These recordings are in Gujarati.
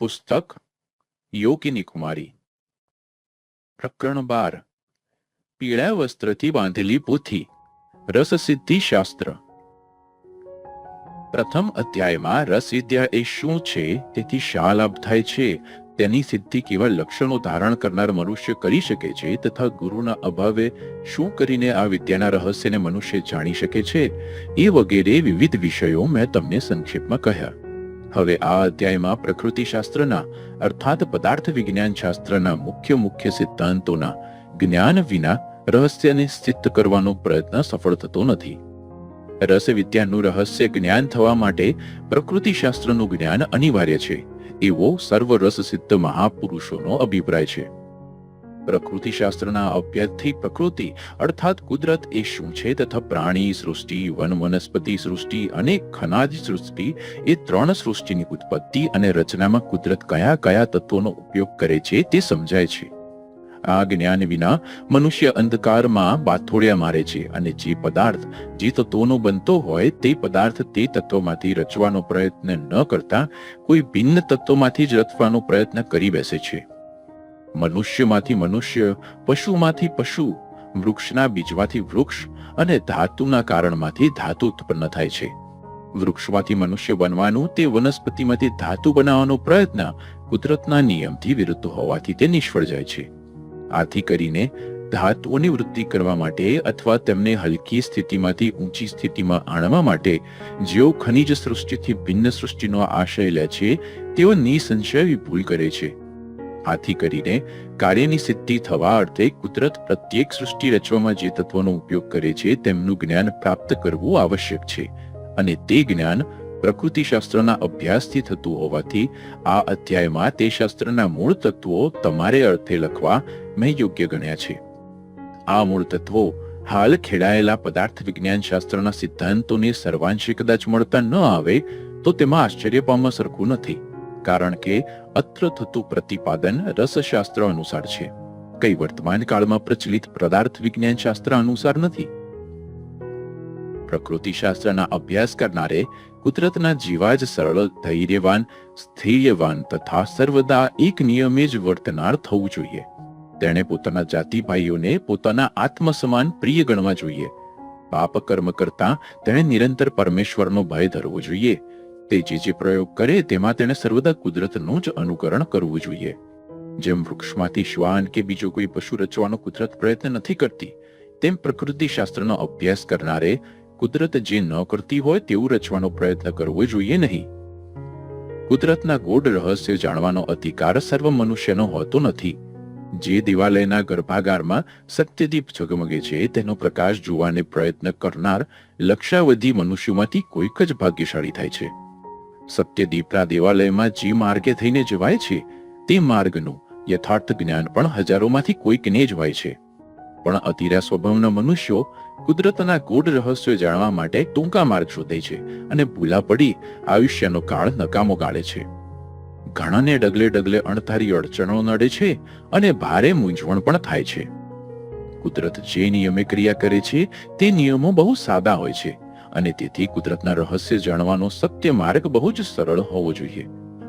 પુસ્તક યોગિની કુમારી. પ્રકરણ બાર. પીળા વસ્ત્રથી બાંધેલી પોથી. રસસિદ્ધિ શાસ્ત્ર. પ્રથમ અધ્યાયમાં રસ વિદ્યા એ શું છે? તેથી શા લાભ થાય છે? તેની સિદ્ધિ કેવા લક્ષણો ધારણ કરનાર મનુષ્ય કરી શકે છે? તથા ગુરુના અભાવે શું કરીને આ વિદ્યાના રહસ્યને મનુષ્ય જાણી શકે છે? એ વગેરે વિવિધ વિષયો મેં તમને સંક્ષેપમાં કહ્યા. હવે આ અધ્યાયમાં પ્રકૃતિ શાસ્ત્રના અર્થાત પદાર્થ વિજ્ઞાન શાસ્ત્રના મુખ્ય મુખ્ય સિદ્ધાંતોના જ્ઞાન વિના રહસ્યને સ્થિત કરવાનો પ્રયત્ન સફળ થતો નથી. રસ વિદ્યાનું રહસ્ય જ્ઞાન થવા માટે પ્રકૃતિ શાસ્ત્રનું જ્ઞાન અનિવાર્ય છે. એવો સર્વ રસ સિદ્ધ મહાપુરુષોનો અભિપ્રાય છે. પ્રકૃતિ શાસ્ત્રના અભ્યાસથી પ્રકૃતિ, અર્થાત કુદરત એ શું છે તથા પ્રાણી સૃષ્ટિ, વન વનસ્પતિ સૃષ્ટિ અને ખનાજ સૃષ્ટિ એ ત્રણ સૃષ્ટિની ઉત્પત્તિ અને રચનામાં કુદરત કયા કયા તત્વોનો ઉપયોગ કરે છે તે સમજાય છે. આ જ્ઞાન વિના મનુષ્ય અંધકારમાં બાથોડિયા મારે છે અને જે પદાર્થ, જે તત્વોનો બનતો હોય તે પદાર્થ તે તત્વોમાંથી રચવાનો પ્રયત્ન ન કરતા કોઈ ભિન્ન તત્વોમાંથી જ રચવાનો પ્રયત્ન કરી બેસે છે. મનુષ્યમાંથી મનુષ્ય, પશુમાંથી પશુ, વૃક્ષના બીજમાંથી વૃક્ષ અને ધાતુના કારણમાંથી ધાતુ ઉત્પન્ન થાય છે. વૃક્ષમાંથી મનુષ્ય બનવાનું તે વનસ્પતિમાંથી ધાતુ બનાવવાનો પ્રયત્ન કુદરતના નિયમથી વિરુદ્ધ હોવાથી તે નિષ્ફળ જાય છે. આથી કરીને ધાતુઓની વૃદ્ધિ કરવા માટે અથવા તેમને હલકી સ્થિતિમાંથી ઊંચી સ્થિતિમાં આણવા માટે જેઓ ખનિજ સૃષ્ટિથી ભિન્ન સૃષ્ટિનો આશય લે છે, તેઓ નિસંશય ભૂલ કરે છે. આથી કરીને કાર્યની સિદ્ધિ થવા અર્થે કુદરત પ્રત્યેક સૃષ્ટિ રચવામાં જે તત્વોનો ઉપયોગ કરે છે, તેમનું જ્ઞાન પ્રાપ્ત કરવું આવશ્યક છે. અને તે જ્ઞાન પ્રકૃતિ શાસ્ત્રના અભ્યાસથી થતું હોવાથી આ અધ્યાયમાં તે શાસ્ત્રના મૂળ તત્વો તમારે અર્થે લખવા મેં યોગ્ય ગણ્યા છે. આ મૂળ તત્વો હાલ ખેડાયેલા પદાર્થ વિજ્ઞાન શાસ્ત્રના સિદ્ધાંતોને સર્વાંશે કદાચ મળતા ન આવે, તો તેમાં આશ્ચર્ય પામવા સરખું નથી. કારણ કે અત્ર થતું પ્રતિપાદન રસશાસ્ત્ર અનુસાર છે. કઈ વર્તમાન કાળમાં પ્રચલિત પદાર્થ વિજ્ઞાન શાસ્ત્ર અનુસાર નથી. પ્રકૃતિ શાસ્ત્રના અભ્યાસ કરનારે કુદરતના જીવા જ સરળ, ધૈર્યવાન, સ્થિર્યવાન તથા સર્વદા એક નિયમે જ વર્તનાર થવું જોઈએ. તેણે પોતાના જાતિ ભાઈઓને પોતાના આત્મ સમાન પ્રિય ગણવા જોઈએ. પાપ કર્મ કરતા તેણે નિરંતર પરમેશ્વરનો ભય ધરવો જોઈએ. તે જે પ્રયોગ કરે તેમાં તેણે સર્વદા કુદરતનું જ અનુકરણ કરવું જોઈએ. જેમ વૃક્ષમાંથી શ્વાન કે બીજો કોઈ પશુ રચવાનો કુદરત પ્રયત્ન નથી કરતી, તેમ પ્રકૃતિ શાસ્ત્રનો અભ્યાસ કરનારે કુદરત જે ન કરતી હોય તેવું રચવાનો પ્રયત્ન કરવો જોઈએ નહીં. કુદરતના ગોડ રહસ્ય જાણવાનો અધિકાર સર્વ મનુષ્યનો હોતો નથી. જે દિવાલયના ગર્ભાગારમાં સત્યદીપ ઝગમગે છે તેનો પ્રકાશ જોવાને પ્રયત્ન કરનાર લક્ષાવધિ મનુષ્યોમાંથી કોઈક જ ભાગ્યશાળી થાય છે. સત્યદીપના દેવાલયમાં જે માર્ગે થઈને જવાય છે, તે માર્ગનું યથાર્થ જ્ઞાન પણ હજારોમાંથી કોઈકને જ હોય છે. પણ અતિરા સ્વભાવના મનુષ્યો કુદરતના ગૂઢ રહસ્યો જાણવા માટે ટૂંકા માર્ગ શોધે છે અને ભૂલા પડી આયુષ્યનો કાળ નકામો ગાળે છે. ઘણાને ડગલે ડગલે અણધારી અડચણો નડે છે અને ભારે મૂંઝવણ પણ થાય છે. કુદરત જે નિયમે ક્રિયા કરે છે, તે નિયમો બહુ સાદા હોય છે. અને તેથી કુદરતના રહસ્ય જાણવાનો સત્ય માર્ગ બહુ જ સરળ હોવો જોઈએ.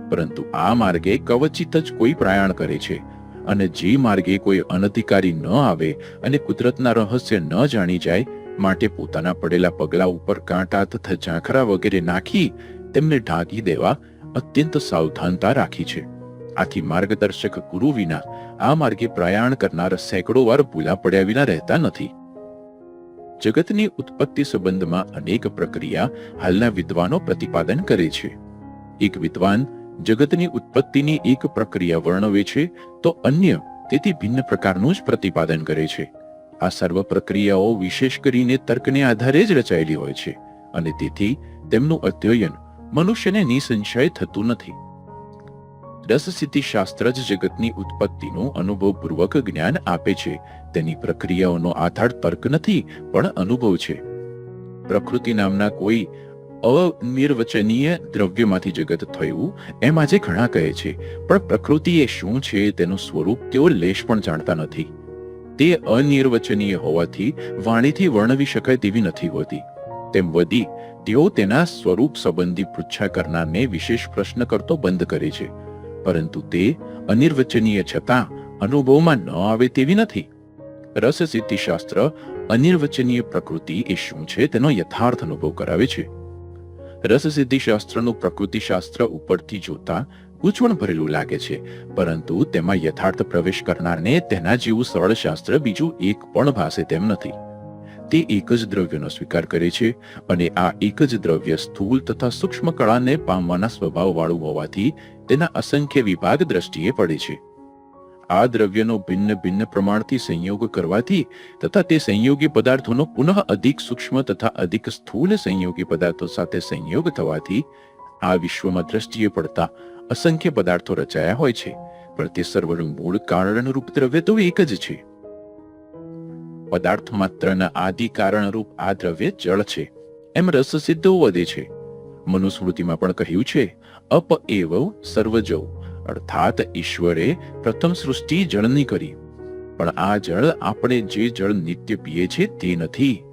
પરંતુ આ માર્ગે કવચિત જ કોઈ પ્રયાણ કરે છે અને જે માર્ગે કોઈ અનધિકારી ન આવે અને કુદરતના રહસ્ય ન જાણી જાય, માટે પોતાના પડેલા પગલા ઉપર કાંટા તથા ઝાંખરા વગેરે નાખી તેમને ઢાંકી દેવા અત્યંત સાવધાનતા રાખી છે. આથી માર્ગદર્શક ગુરુ વિના આ માર્ગે પ્રયાણ કરનાર સેંકડો વાર ભૂલા પડ્યા વિના રહેતા નથી. જગતની ઉત્પત્તિ સંબંધમાં અનેક પ્રક્રિયા હાલના વિદ્વાનો પ્રતિપાદન કરે છે. એક વિદ્વાન જગતની ઉત્પત્તિની એક પ્રક્રિયા વર્ણવે છે, તો અન્ય તેથી ભિન્ન પ્રકારનું જ પ્રતિપાદન કરે છે. આ સર્વ પ્રક્રિયાઓ વિશેષ કરીને તર્કને આધારે જ રચાયેલી હોય છે, અને તેથી તેમનું અધ્યયન મનુષ્યને નિસંશય થતું નથી. રસસિદ્ધિ શાસ્ત્ર જ જગતની ઉત્પત્તિનું અનુભવપૂર્વક જ્ઞાન આપે છે તેની પ્રક્રિયાઓનો આધાર તર્ક નથી, પણ અનુભવ છે. પ્રકૃતિ નામના કોઈ અનિર્વચનીય દ્રવ્યમાંથી જગત થયું, એમ આજે ઘણા કહે છે. પણ પ્રકૃતિ એ શું છે તેનું સ્વરૂપ તેઓ લેશ પણ જાણતા નથી. તે અનિર્વચનીય હોવાથી વાણીથી વર્ણવી શકાય તેવી નથી હોતી. તેમ વધી તેઓ તેના સ્વરૂપ સંબંધી પૃચ્છા કરનારને વિશેષ પ્રશ્ન કરતો બંધ કરે છે. પરંતુ તે અનિર્વચનીય છતાં અનુભવમાં ન આવે તેવી નથી. રસ સિદ્ધિશાસ્ત્ર અનિર્વચનીય પ્રકૃતિ એ શું છે તેનો યથાર્થ અનુભવ કરાવે છે. રસસિદ્ધિશાસ્ત્રનું પ્રકૃતિશાસ્ત્ર ઉપરથી જોતા ગૂંચવણ ભરેલું લાગે છે, પરંતુ તેમાં યથાર્થ પ્રવેશ કરનારને તેના જેવું સરળ શાસ્ત્ર બીજું એક પણ ભાષે તેમ નથી. તે એક જ દ્રવ્યનો સ્વીકાર કરે છે અને આ એક જ દ્રવ્ય સ્થૂલ તથા સૂક્ષ્મ કળાને પામવાના સ્વભાવવાળું હોવાથી તેના અસંખ્ય વિભાગ દ્રષ્ટિએ પડે છે. આ દ્રવ્યનો ભિન્ન ભિન્ન પ્રમાણથી સંયોગ કરવાથી તથા તે સંયોગી પદાર્થોનો પુનઃ અધિક સૂક્ષ્મ તથા અધિક સ્થૂલ સંયોગી પદાર્થો સાથે સંયોગ થવાથી આ વિશ્વમાં દ્રષ્ટિએ પડતા અસંખ્ય પદાર્થો રચાયા હોય છે, પણ તે સર્વનું મૂળ કારણરૂપ દ્રવ્ય તો એક જ છે. પદાર્થ માત્રના આદિ કારણરૂપ આ દ્રવ્ય જળ છે, એમ રસ સિદ્ધો વધે છે. મનુસ્મૃતિમાં પણ કહ્યું છે, અપ એવ સર્વજવ અર્થાત ઈશ્વરે પ્રથમ સૃષ્ટિ જળની કરી. પણ આ જળ આપણે જે જળ નિત્ય પીએ છે તે નથી.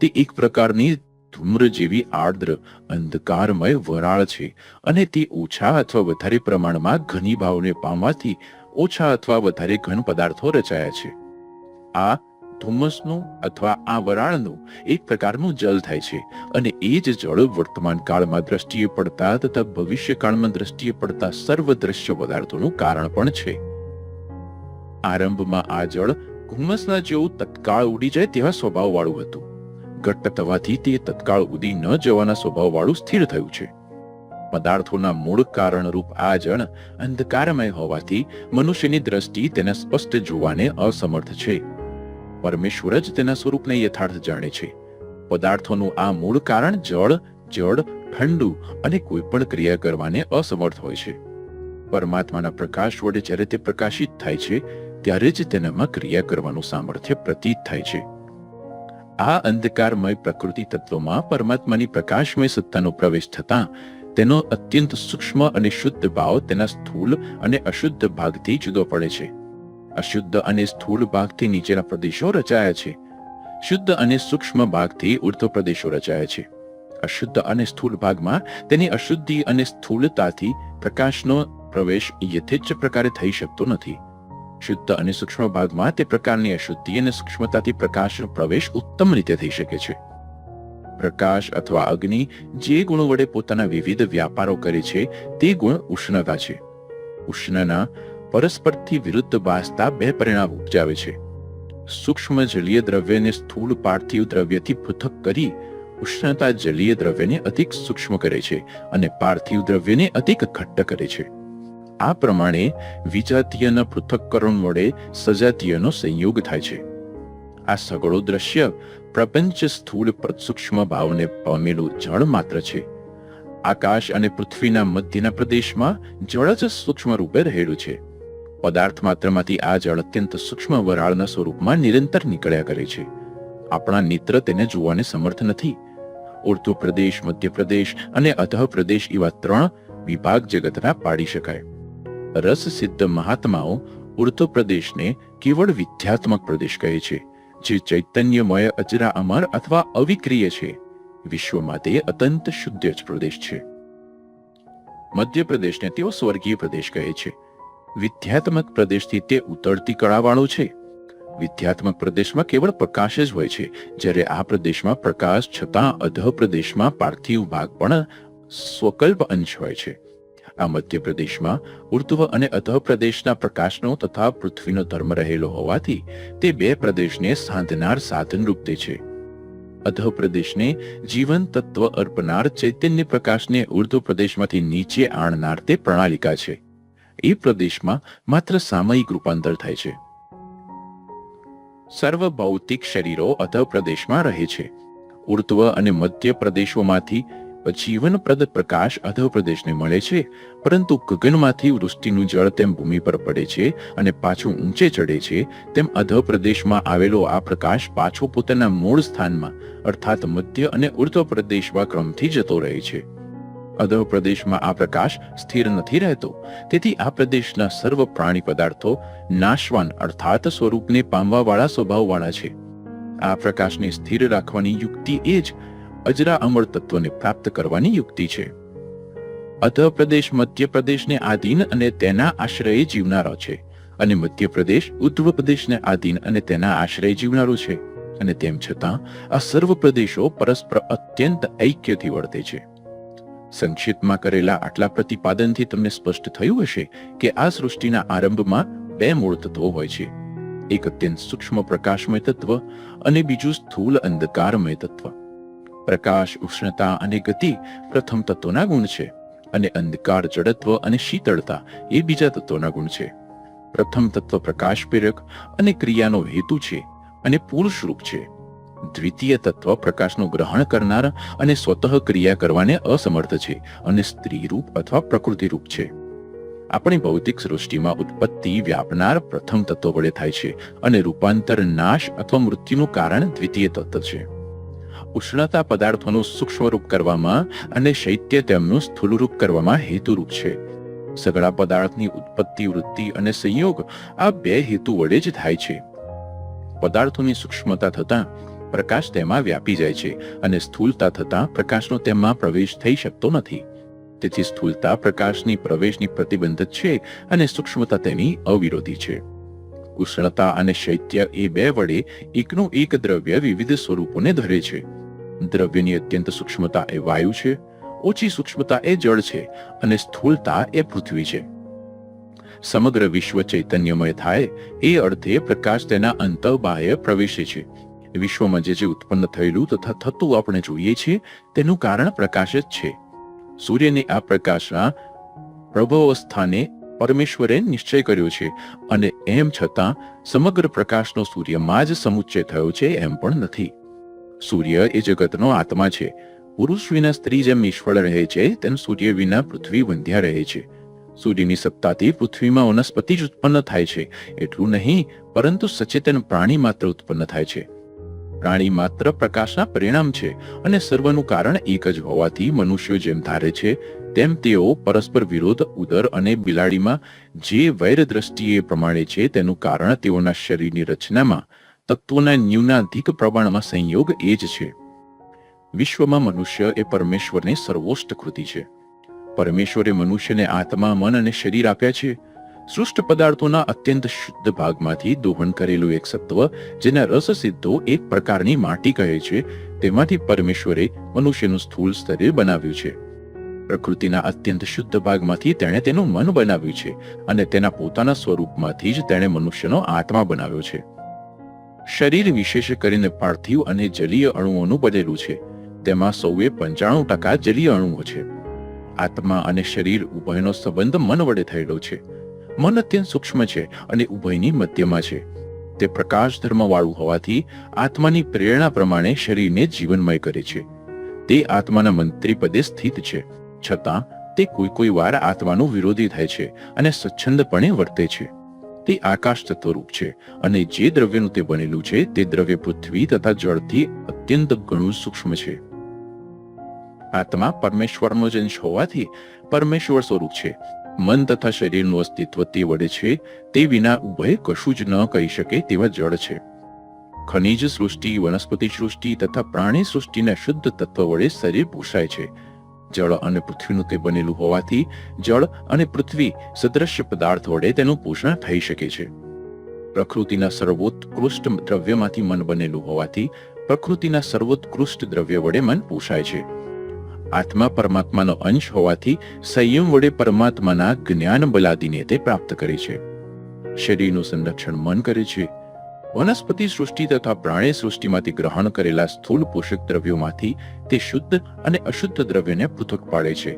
તે એક પ્રકારની ધૂમ્ર જેવી આર્દ્ર, અંધકારમય વરાળ છે અને તે ઓછા અથવા વધારે પ્રમાણમાં ઘની ભાવને પામવાથી ઓછા અથવા વધારે ઘન પદાર્થો રચાયા છે. આ ધુમ્મસનું અથવા આ વરાળનું એક પ્રકારનું જલ થાય છે અને એ જ જળ વર્તમાન કાળમાં દ્રષ્ટિએ પડતા તથા ભવિષ્ય કાળમાં દ્રષ્ટિએ પડતા સર્વ દ્રશ્ય પદાર્થોનું કારણ પણ છે. આરંભમાં આ જળ ધુમ્મસના જેવું તત્કાળ ઉડી જાય તેવા સ્વભાવ વાળું હતું. ઘટ્ટ થવાથી તે તત્કાળ ઉડી ન જવાના સ્વભાવ વાળું સ્થિર થયું છે. પદાર્થોના મૂળ કારણરૂપ આ જળ અંધકારમય હોવાથી મનુષ્યની દ્રષ્ટિ તેને સ્પષ્ટ જોવાને અસમર્થ છે. પરમેશ્વર જ તેના સ્વરૂપને યથાર્થ જાણે છે. પદાર્થોનું આ મૂળ કારણ જળ જળ ઠંડુ અને કોઈ પણ ક્રિયા કરવાને અસમર્થ હોય છે. પરમાત્માના પ્રકાશ વડે જ્યારે તે પ્રકાશિત થાય છે, ત્યારે જ તેનામાં ક્રિયા કરવાનું સામર્થ્ય પ્રતીત થાય છે. આ અંધકારમય પ્રકૃતિ તત્વમાં પરમાત્માની પ્રકાશમય સત્તાનો પ્રવેશ થતાં, તેનો અત્યંત સૂક્ષ્મ અને શુદ્ધ ભાવ તેના સ્થૂળ અને અશુદ્ધ ભાગથી જુદો પડે છે. અશુદ્ધ અને સ્થૂળ ભાગથી નીચેના પ્રદેશો રચાયા છે. શુદ્ધ અને સૂક્ષ્મ ભાગથી ઉર્ધ્વ પ્રદેશો રચાયા છે. અશુદ્ધ અને સ્થૂળ ભાગમાં તેની અશુદ્ધિ અને સ્થૂળતાથી પ્રકાશનો પ્રવેશ યથેચ્છ પ્રકારે થઈ શકતો નથી. શુદ્ધ અને સૂક્ષ્મ ભાગમાં તે પ્રકારની અશુદ્ધિ અને સૂક્ષ્મતાથી પ્રકાશનો પ્રવેશ ઉત્તમ રીતે થઈ શકે છે. પ્રકાશ અથવા અગ્નિ જે ગુણો વડે પોતાના વિવિધ વ્યાપારો કરે છે, તે ગુણ ઉષ્ણતા છે. ઉષ્ણના પરસ્પરથી વિરુદ્ધ બાસતા બે પરિણામ ઉપજાવે છે. સૂક્ષ્મ જલીય દ્રવ્યને સ્થૂળ પાર્થિવ દ્રવ્યથી પૃથક કરી ઉષ્ણતા જલીય દ્રવ્યને અધિક સૂક્ષ્મ કરે છે અને પાર્થિવ દ્રવ્યને અધિક ઘટ્ટ કરે છે. આ પ્રમાણે વિજાતીયના પૃથક્કરણ વડે સજાતીયનો સંયોગ થાય છે. આ સગળો દ્રશ્ય પ્રપંચ સ્થૂળ સૂક્ષ્મ ભાવને પામેલું જળ માત્ર છે. આકાશ અને પૃથ્વીના મધ્યના પ્રદેશમાં જળ જ સૂક્ષ્મ રૂપે રહેલું છે. પદાર્થ માત્રમાંથી આ જળ અત્યંત સૂક્ષ્મ વરાળના સ્વરૂપમાં નિરંતર નીકળ્યા કરે છે. આપણા નેત્ર તેને જોવાને સમર્થ નથી. ઉર્ધુ પ્રદેશ મધ્યપ્રદેશ અને અધઃ પ્રદેશ એવા ત્રણ વિભાગ જગતના પાડી શકાય. રસ સિદ્ધ મહાત્માઓ ઉર્ધુ પ્રદેશને કેવળ વિદ્યાત્મક પ્રદેશ કહે છે, જે ચૈતન્યમય અજરા અમર અથવા અવિક્રિય છે. વિશ્વમાં તે અત્યંત શુદ્ધ જ પ્રદેશ છે. મધ્યપ્રદેશને તેઓ સ્વર્ગીય પ્રદેશ કહે છે. વિદ્યાત્મક પ્રદેશથી તે ઉતરતી કળાવાળો છે. વિદ્યાત્મક પ્રદેશમાં કેવળ પ્રકાશ જ હોય છે. જ્યારે આ પ્રદેશમાં પ્રકાશ છતાં અધ પ્રદેશમાં પાર્થિવ ભાગ પણ સ્વકલ્પ અંશ હોય છે. આ મધ્ય પ્રદેશમાં ઉર્ધ્વ અને અધ પ્રદેશના પ્રકાશનો તથા પૃથ્વીનો ધર્મ રહેલો હોવાથી તે બે પ્રદેશને સાંધનાર સાધન રૂપે છે. અધ પ્રદેશને જીવન તત્વ અર્પનાર ચૈતન્ય પ્રકાશને ઉર્ધ્વ પ્રદેશમાંથી નીચે આણનાર તે પ્રણાલિકા છે. એ પ્રદેશમાં માત્ર સામયિક રૂપાંતર થાય છે. સર્વ ભૌતિક શરીરો અધ પ્રદેશમાં રહે છે. ઉર્ધ્વ અને મધ્ય પ્રદેશોમાંથી જીવનપ્રદ પ્રકાશ અધ પ્રદેશને મળે છે, પરંતુ ગગનમાંથી વૃષ્ટિનું જળ તેમ ભૂમિ પર પડે છે અને પાછું ઊંચે ચડે છે, તેમ અધ પ્રદેશમાં આવેલો આ પ્રકાશ પાછો પોતાના મૂળ સ્થાનમાં, અર્થાત મધ્ય અને ઉર્ધ્વ પ્રદેશમાં ક્રમથી જતો રહે છે. અધઃ પ્રદેશમાં આ પ્રકાશ સ્થિર નથી રહેતો. તેથી આ પ્રદેશના સર્વ પ્રાણી પદાર્થો નાશવાન અર્થાત સ્વરૂપને પામવાવાળા સ્વભાવવાળા છે. આ પ્રકાશને સ્થિર રાખવાની યુક્તિ એ જ અજરા અમર તત્વને પ્રાપ્ત કરવાની યુક્તિ છે. અધપ્રદેશ મધ્યપ્રદેશને આધીન અને તેના આશ્રયે જીવનારો છે અને મધ્યપ્રદેશ ઉત્તર પ્રદેશને આધીન અને તેના આશ્રય જીવનારો છે અને તેમ છતાં આ સર્વ પ્રદેશો પરસ્પર અત્યંત ઐક્યથી વર્તે છે. સંક્ષિપ્તમાં કરેલા આટલા પ્રતિપાદનથી તમને સ્પષ્ટ થયું હશે કે આ સૃષ્ટિના આરંભમાં બે મૂળ તત્વો હોય છે. એક અત્યંત સૂક્ષ્મ પ્રકાશમય તત્વ અને બીજું સ્થૂલ અંધકારમય તત્વ. પ્રકાશ, ઉષ્ણતા અને ગતિ પ્રથમ તત્વના ગુણ છે અને અંધકાર, જડત્વ અને શીતળતા એ બીજા તત્વના ગુણ છે. પ્રથમ તત્વ પ્રકાશ પ્રેરક અને ક્રિયાનો હેતુ છે અને પુરુષરૂપ છે. દ્વિતીય તત્વ પ્રકાશનું ગ્રહણ કરનાર અને સ્વતઃ ક્રિયા કરવાને અસમર્થ છે અને સ્ત્રી રૂપ અથવા પ્રકૃતિ રૂપ છે. આપણી ભૌતિક સૃષ્ટિમાં ઉત્પત્તિ વ્યાપનાર પ્રથમ તત્વ વડે થાય છે અને રૂપાંતર નાશ અથવા મૃત્યુનું કારણ દ્વિતીય તત્વ છે. ઉષ્ણતા પદાર્થોનું સૂક્ષ્મ રૂપ કરવામાં અને શૈત્ય તેમનું સ્થૂલ રૂપ કરવામાં હેતુરૂપ છે. સગળા પદાર્થની ઉત્પત્તિ, વૃત્તિ અને સંયોગ આ બે હેતુ વડે જ થાય છે. પદાર્થોની સૂક્ષ્મતા થતાં પ્રકાશ તેમાં વ્યાપી જાય છે અને સ્થૂળતા થતાં પ્રકાશનો તેમાં પ્રવેશ થઈ શકતો નથી. તેથી સ્થૂળતા પ્રકાશની પ્રવેશની પ્રતિબંધક છે અને સૂક્ષ્મતા તેની અવિરોધી છે. ઉષ્ણતા અને શૈત્ય એ બે વડે એકનું એક દ્રવ્ય વિવિધ સ્વરૂપોને ધરે છે. દ્રવ્યની અત્યંત સૂક્ષ્મતા એ વાયુ છે, ઓછી સૂક્ષ્મતા એ જળ છે અને સ્થૂળતા એ પૃથ્વી છે. સમગ્ર વિશ્વ ચૈતન્યમય થાય એ અર્થે પ્રકાશ તેના અંતઃબાહ્ય પ્રવેશે છે. વિશ્વમાં જે જે ઉત્પન્ન થયેલું તથા થતું આપણે જોઈએ છીએ, તેનું કારણ પ્રકાશ જ છે. સૂર્યને આ પ્રકાશના પ્રભવસ્થાને પરમેશ્વરે નિશ્ચય કર્યો છે અને એમ છતાં સમગ્ર પ્રકાશનો સૂર્યમાં જ સમુચ્ચય થયો છે એમ પણ નથી. સૂર્ય એ જગતનો આત્મા છે. પુરુષ વિના સ્ત્રી જેમ નિષ્ફળ રહે છે, તેમ સૂર્ય વિના પૃથ્વી વંધ્યા રહે છે. સૂર્યની સત્તાથી પૃથ્વીમાં વનસ્પતિ જ ઉત્પન્ન થાય છે. એટલું નહીં, પરંતુ સચેતન પ્રાણી માત્ર ઉત્પન્ન થાય છે. પ્રાણી માત્ર પ્રકાશના પરિણામ છે અને સર્વનું કારણ એક જ હોવાથી મનુષ્યો જેમ ધારે છે, તેમ તેઓ પરસ્પર વિરોધ, ઉદર અને બિલાડીમાં જે વૈર દ્રષ્ટિએ પ્રમાણે છે તેનું કારણ તેઓના શરીરની રચનામાં, તત્વોના ન્યૂનાધિક પ્રમાણમાં સંયોગ એ જ છે. વિશ્વમાં મનુષ્ય એ પરમેશ્વરની સર્વોષ્ઠ કૃતિ છે. પરમેશ્વરે મનુષ્યને આત્મા, મન અને શરીર આપ્યા છે. સૃષ્ટ પદાર્થોના અત્યંત શુદ્ધ ભાગમાંથી દોહન કરેલું એક સત્વ, જેના રસ સિદ્ધો એક પ્રકારની માટી કહે છે, તેમાંથી પરમેશ્વરે મનુષ્યનું સ્થૂળ સ્તરે બનાવ્યું છે. પ્રકૃતિના અત્યંત શુદ્ધ ભાગમાંથી તેણે તેનું મન બનાવ્યું છે અને તેના પોતાના સ્વરૂપમાંથી જ તેણે મનુષ્યનો આત્મા બનાવ્યો છે. શરીર વિશેષ કરીને પાર્થિવ અને જલીય અણુઓનું બનેલું છે. તેમાં સૌએ પંચાણું ટકા જલીય અણુઓ છે. આત્મા અને શરીર ઉભયનો સંબંધ મન વડે થયેલો છે. મન અત્યંત સૂક્ષ્મ છે અને ઉભયની મધ્યમાં છે. તે પ્રકાશ ધર્મ વાળું હોવાથી આત્માની પ્રેરણા પ્રમાણે શરીરને જીવનમય કરે છે. તે આત્માના મંત્રી પદે સ્થિત છે. છતાં, તે કોઈ કોઈ વાર આત્માનું વિરોધી થાય છે અને સ્વચ્છંદપણે વર્તે છે. તે આકાશ તત્વરૂપ છે અને જે દ્રવ્યનું તે બનેલું છે તે દ્રવ્ય પૃથ્વી તથા જળથી અત્યંત ઘણું સૂક્ષ્મ છે. આત્મા પરમેશ્વરનો જ અંશ હોવાથી પરમેશ્વર સ્વરૂપ છે. મન તથા શરીરનું અસ્તિત્વ તે વડે છે, તે વિના ઉભય કશું જ ન કહી શકે તેવા જળ છે. ખનિજ સૃષ્ટિ, વનસ્પતિ સૃષ્ટિ તથા પ્રાણી સૃષ્ટિના શુદ્ધ તત્વ વડે શરીર પોષાય છે. જળ અને પૃથ્વીનું તે બનેલું હોવાથી જળ અને પૃથ્વી સદૃશ્ય પદાર્થ વડે તેનું પોષણ થઈ શકે છે. પ્રકૃતિના સર્વોત્કૃષ્ટ દ્રવ્યમાંથી મન બનેલું હોવાથી પ્રકૃતિના સર્વોત્કૃષ્ટ દ્રવ્ય વડે મન પોષાય છે. આત્મા પરમાત્માનો અંશ હોવાથી સંયમ વડે પરમાત્માના જ્ઞાન બલાદીને તે પ્રાપ્ત કરે છે. શરીરનું સંરક્ષણ મન કરે છે. વનસ્પતિ સૃષ્ટિ તથા પ્રાણી સૃષ્ટિમાંથી ગ્રહણ કરેલા સ્થૂળ પોષક દ્રવ્યોમાંથી તે શુદ્ધ અને અશુદ્ધ દ્રવ્યને પૃથક પાડે છે.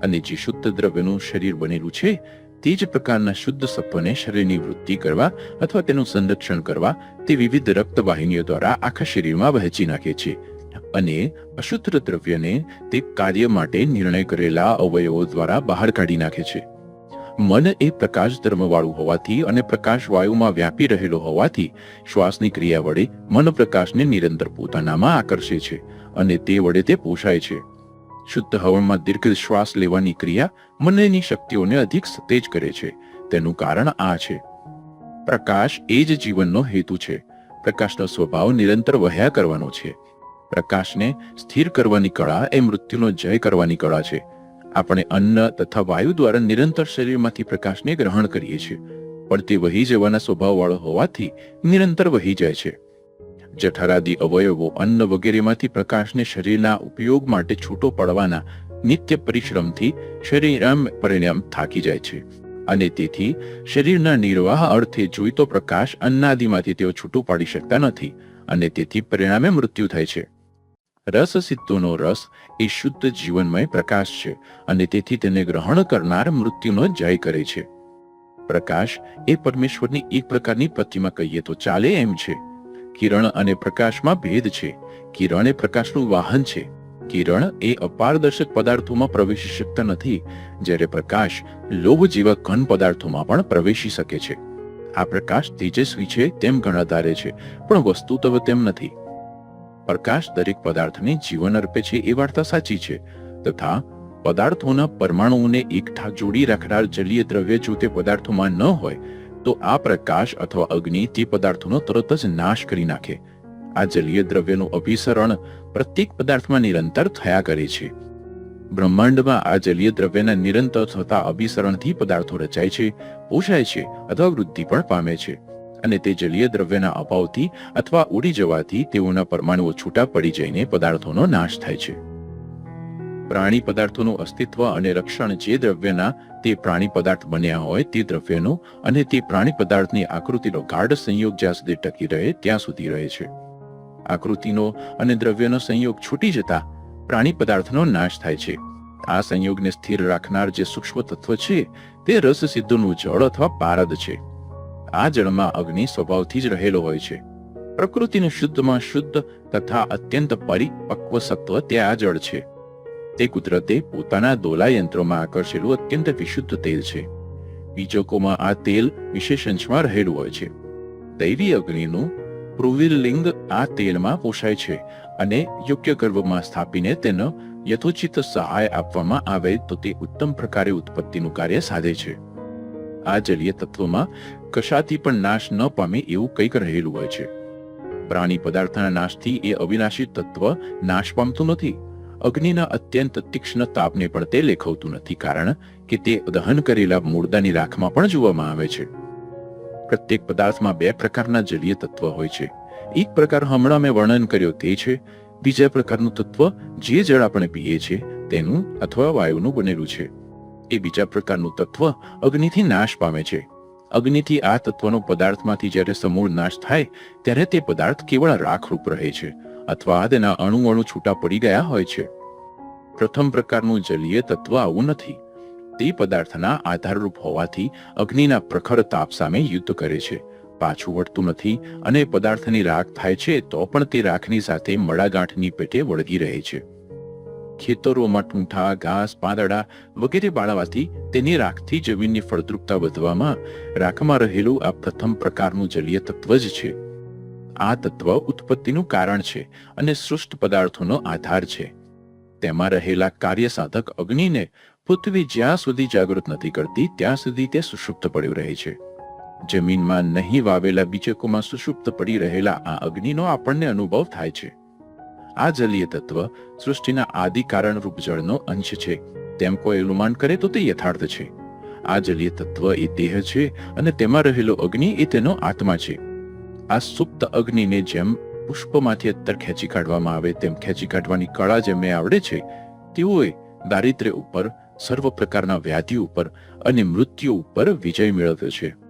અને જે શુદ્ધ દ્રવ્યનું શરીર બનેલું છે, તે જ પ્રકારના શુદ્ધ સત્વને શરીરની વૃદ્ધિ કરવા અથવા તેનું સંરક્ષણ કરવા તે વિવિધ રક્તવાહિનીઓ દ્વારા આખા શરીરમાં વહેંચી નાખે છે. અને અશુદ્ધ દ્રવ્યને તે કાર્ય માટે નિર્ણય કરેલા અવયવો દ્વારા બહાર કાઢી નાખે છે. મન એ પ્રકાશ ધર્મવાળું હોવાથી અને પ્રકાશ વાયુમાં વ્યાપી રહેલો હોવાથી શ્વાસની ક્રિયા વડે મન પ્રકાશને નિરંતર પોતાનામાં આકર્ષે છે અને તે વડે તે પોષાય છે. શુદ્ધ હવામાં દીર્ઘ શ્વાસ લેવાની ક્રિયા મનની શક્તિઓને અધિક સતેજ કરે છે. તેનું કારણ આ છે. પ્રકાશ એ જ જીવનનો હેતુ છે. પ્રકાશનો સ્વભાવ નિરંતર વહ્યા કરવાનો છે. પ્રકાશને સ્થિર કરવાની કળા એ મૃત્યુનો જય કરવાની કળા છે. આપણે અન્ન તથા વાયુ દ્વારા નિરંતર શરીરમાંથી પ્રકાશને ગ્રહણ કરીએ છીએ. પણ તે વહી જવાના સ્વભાવવાળો હોવાથી નિરંતર વહી જાય છે. જઠરાદી અવયવો અન્ન વગેરેમાંથી પ્રકાશને શરીરના ઉપયોગ માટે છૂટો પડવાના નિત્ય પરિશ્રમથી શરીરામ પરિણામ થાકી જાય છે. અને તેથી શરીરના નિર્વાહ અર્થે જોઈતો પ્રકાશ અન્નાદિમાંથી તેઓ છૂટું પાડી શકતા નથી અને તેથી પરિણામે મૃત્યુ થાય છે. રસ સિદ્ધોનો રસ એ શુદ્ધ જીવનમય પ્રકાશ છે અને તેથી તેને ગ્રહણ કરનાર મૃત્યુનો જય કરે છે. પ્રકાશ એ પરમેશ્વરની એક પ્રકારની પ્રતિમા કહીએ તો ચાલે એમ છે. કિરણ અને પ્રકાશમાં ભેદ છે. કિરણ એ પ્રકાશનું વાહન છે. કિરણ એ અપારદર્શક પદાર્થોમાં પ્રવેશી શકતા નથી, જ્યારે પ્રકાશ લોહ જેવા ઘન પદાર્થોમાં પણ પ્રવેશી શકે છે. આ પ્રકાશ તેજસ્વી છે તેમ ઘણા ધારે છે, પણ વસ્તુ તો તેમ નથી. પ્રકાશ દરેક પદાર્થને જીવન અર્પે છે એ વાર્તા સાચી છે. તથા પદાર્થોના પરમાણુઓને એકઠા જોડી રાખનાર જલીય દ્રવ્ય જો તે પદાર્થોમાં ન હોય, તો આ પ્રકાશ અથવા અગ્નિ તે પદાર્થોનો તરત જ નાશ કરી નાખે. આ જલીય દ્રવ્યનું અભિસરણ પ્રત્યેક પદાર્થમાં નિરંતર થયા કરે છે. બ્રહ્માંડમાં આ જલીય દ્રવ્યના નિરંતર થતા અભિસરણથી પદાર્થો રચાય છે, પોષાય છે અથવા વૃદ્ધિ પણ પામે છે. અને તે જલીય દ્રવ્યના અભાવથી અથવા ઉડી જવાથી તેઓના પરમાણુઓ છૂટા પડી જઈને પદાર્થોનો નાશ થાય છે. પ્રાણી પદાર્થોનું અસ્તિત્વ અને રક્ષણ જે દ્રવ્યના તે પ્રાણી પદાર્થ બન્યા હોય તે દ્રવ્યનો અને તે પ્રાણી પદાર્થની આકૃતિનો ગાઢ સંયોગ જ્યાં સુધી ટકી રહે ત્યાં સુધી રહે છે. આકૃતિનો અને દ્રવ્યનો સંયોગ છૂટી જતા પ્રાણી પદાર્થનો નાશ થાય છે. આ સંયોગને સ્થિર રાખનાર જે સૂક્ષ્મ તત્વ છે તે રસ સિદ્ધનું જળ અથવા પારદ છે. આ જળમાં અગ્નિ સ્વભાવથી જ રહેલો હોય છે. પ્રકૃતિને શુદ્ધમાં શુદ્ધ તથા અત્યંત પરિપક્વ સત્વ તે આ જળ છે. તે કુદરતે પોતાના દોલા યંત્રોમાં આકર્ષેલું અત્યંત વિશુદ્ધ તેલ છે. બીજકોમાં આ તેલ વિશેષ અંશમાં રહેલું હોય છે. દૈવી અગ્નિનું પ્રુવિલિંગ આ તેલમાં પોષાય છે અને યોગ્ય ગર્ભમાં સ્થાપીને તેનો યથોચિત સહાય આપવામાં આવે તો તે ઉત્તમ પ્રકારે ઉત્પત્તિનું કાર્ય સાધે છે. આ જલીય તત્વમાં કશાથી પણ નાશ ન પામે એવું કંઈક રહેલું હોય છે. પ્રાણી પદાર્થના નાશથી એ અવિનાશી તત્વ નાશ પામતું નથી. અગ્નિના અત્યંત તીક્ષ્ણ તાપને પણ તે લેખવતું નથી કારણ કે તે દહન કરેલા મૂળદાની રાખમાં પણ જોવામાં આવે છે. પ્રત્યેક પદાર્થમાં બે પ્રકારના જલીય તત્વ હોય છે. એક પ્રકાર હમણાં મેં વર્ણન કર્યો તે છે, બીજા પ્રકારનું તત્વ જે જળ આપણે પીએ છીએ તેનું અથવા વાયુનું બનેલું છે. એ બીજા પ્રકારનું તત્વ અગ્નિથી નાશ પામે છે. અગ્નિથી આ તત્વનો પદાર્થમાંથી જ્યારે સમૂળ નાશ થાય, ત્યારે તે પદાર્થ કેવળ રાખરૂપ રહે છે, અથવા તેના અણુ અણુ છૂટા પડી ગયા હોય છે. પ્રથમ પ્રકારનું જલીય તત્વ આવું નથી. તે પદાર્થના આધારરૂપ હોવાથી અગ્નિના પ્રખર તાપ સામે યુદ્ધ કરે છે. પાછું વળતું નથી અને પદાર્થની રાખ થાય છે, તો પણ તે રાખની સાથે મડાગાંઠની પેટે વળગી રહે છે. ખેતરોમાં ટૂંઠા ઘાસ, પાંદડા વગેરે બાળવાથી તેની રાખથી જમીનની ફળદ્રુપતા વધવામાં રાખમાં રહેલું આ પ્રથમ પ્રકારનું જલીય તત્વ જ છે. આ તત્વ ઉત્પત્તિનું કારણ છે અને સૃષ્ટ પદાર્થોનો આધાર છે. તેમાં રહેલા કાર્ય સાધક અગ્નિને પૃથ્વી જ્યાં સુધી જાગૃત નથી કરતી, ત્યાં સુધી તે સુષુપ્ત પડ્યું રહે છે. જમીનમાં નહીં વાવેલા બીજકોમાં સુષુપ્ત પડી રહેલા આ અગ્નિનો આપણને અનુભવ થાય છે. આ જલીય તત્વ સૃષ્ટિના આદિ કારણરૂપ જળનો અંશ છે. તેમ કોઈ અનુમાન કરે તો તે યથાર્થ છે. આ જલીય તત્વ એ દેહ છે અને તેમાં રહેલો અગ્નિ એ તેનો આત્મા છે. આ સુપ્ત અગ્નિને જેમ પુષ્પમાંથી અત્તર ખેંચી કાઢવામાં આવે તેમ ખેંચી કાઢવાની કળા જેમને આવડે છે, તેઓએ દારિદ્ર્ય ઉપર, સર્વ પ્રકારના વ્યાધિ ઉપર અને મૃત્યુ ઉપર વિજય મેળવ્યો છે.